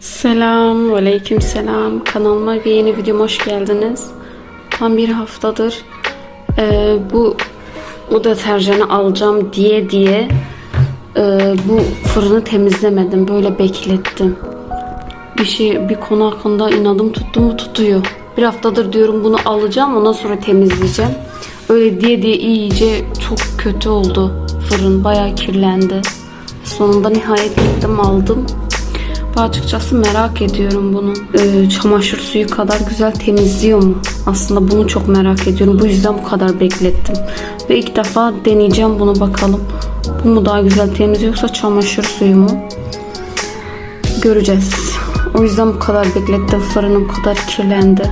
Selam, aleyküm selam. Kanalıma bir yeni videoma hoş geldiniz. Tam bir haftadır e, bu bu deterjanı alacağım diye diye e, bu fırını temizlemedim. Böyle beklettim. Bir şey, bir konu hakkında inadım tuttu mu tutuyor. Bir haftadır diyorum bunu alacağım ondan sonra temizleyeceğim. Öyle diye diye iyice çok kötü oldu fırın. Bayağı kirlendi. Sonunda nihayet gittim aldım. Ben açıkçası merak ediyorum bunu. Ee, çamaşır suyu kadar güzel temizliyor mu? Aslında bunu çok merak ediyorum. Bu yüzden bu kadar beklettim. Ve ilk defa deneyeceğim bunu bakalım. Bu mu daha güzel temizliyor yoksa çamaşır suyu mu? Göreceğiz. O yüzden bu kadar beklettim. Fırınım kadar kirlendi.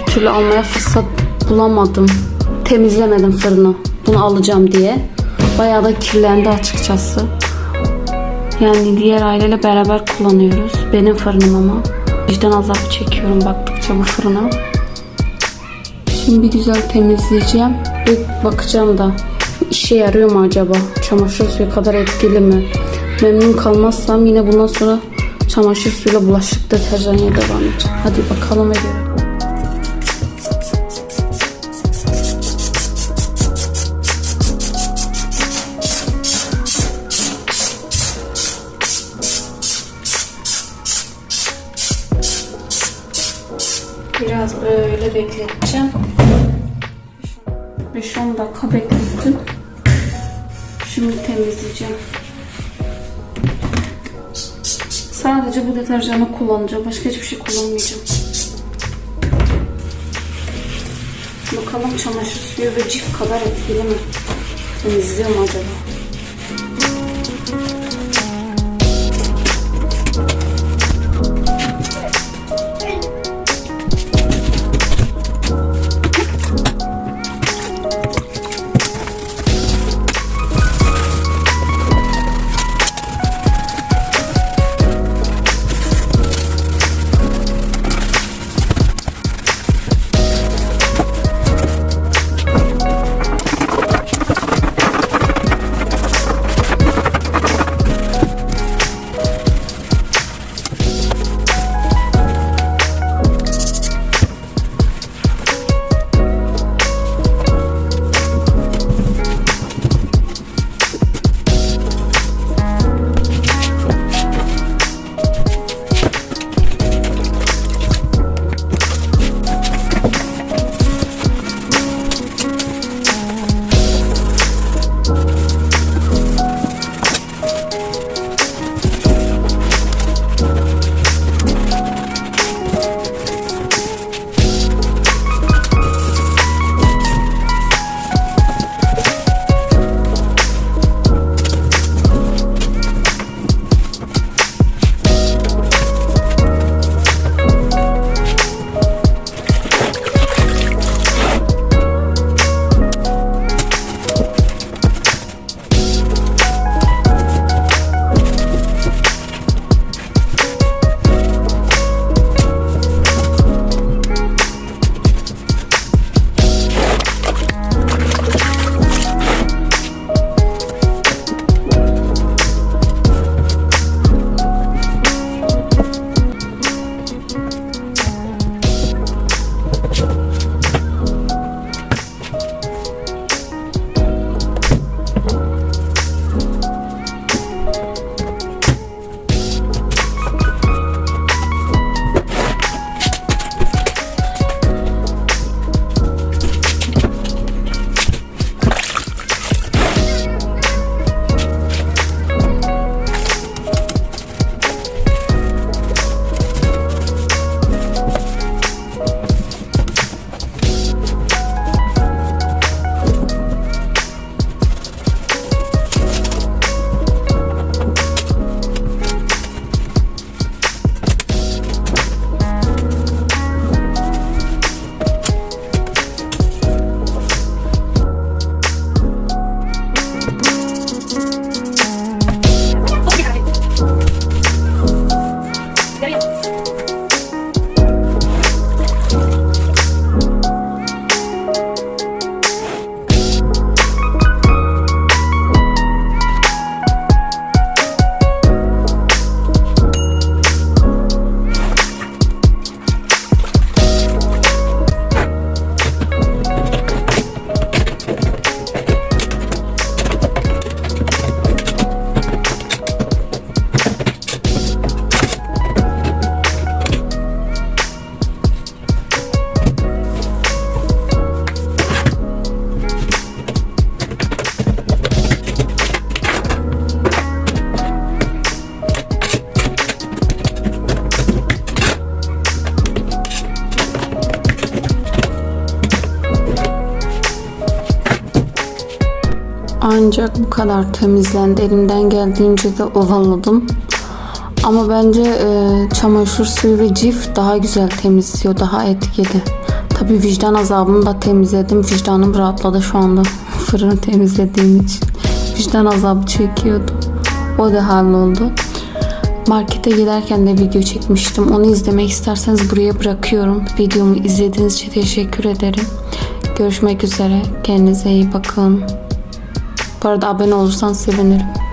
Bir türlü almaya fırsat bulamadım. Temizlemedim fırını. Bunu alacağım diye. Bayağı da kirlendi açıkçası. Yani diğer aileyle beraber kullanıyoruz. Benim fırınım ama. Vicdan azabı çekiyorum baktıkça bu fırına. Şimdi güzel temizleyeceğim. Ve bakacağım da işe yarıyor mu acaba? Çamaşır suyu kadar etkili mi? Memnun kalmazsam yine bundan sonra çamaşır suyuyla bulaşık deterjanıya devam edeceğim. Hadi bakalım ve Biraz böyle bekleteceğim. 5-10 dakika beklettim. Şimdi temizleyeceğim. Sadece bu deterjanı kullanacağım. Başka hiçbir şey kullanmayacağım. Bakalım çamaşır suyu ve cif kadar etkili mi? Temizliyor mu acaba? Ancak bu kadar temizlendi. Elimden geldiğince de ovaladım. Ama bence e, çamaşır suyu ve cif daha güzel temizliyor, daha etkili. Tabii vicdan azabını da temizledim. Vicdanım rahatladı şu anda fırını temizlediğim için. Vicdan azabı çekiyordum. O da halloldu. Markete giderken de video çekmiştim. Onu izlemek isterseniz buraya bırakıyorum. Videomu izlediğiniz için teşekkür ederim. Görüşmek üzere. Kendinize iyi bakın. Bu arada abone olursanız sevinirim.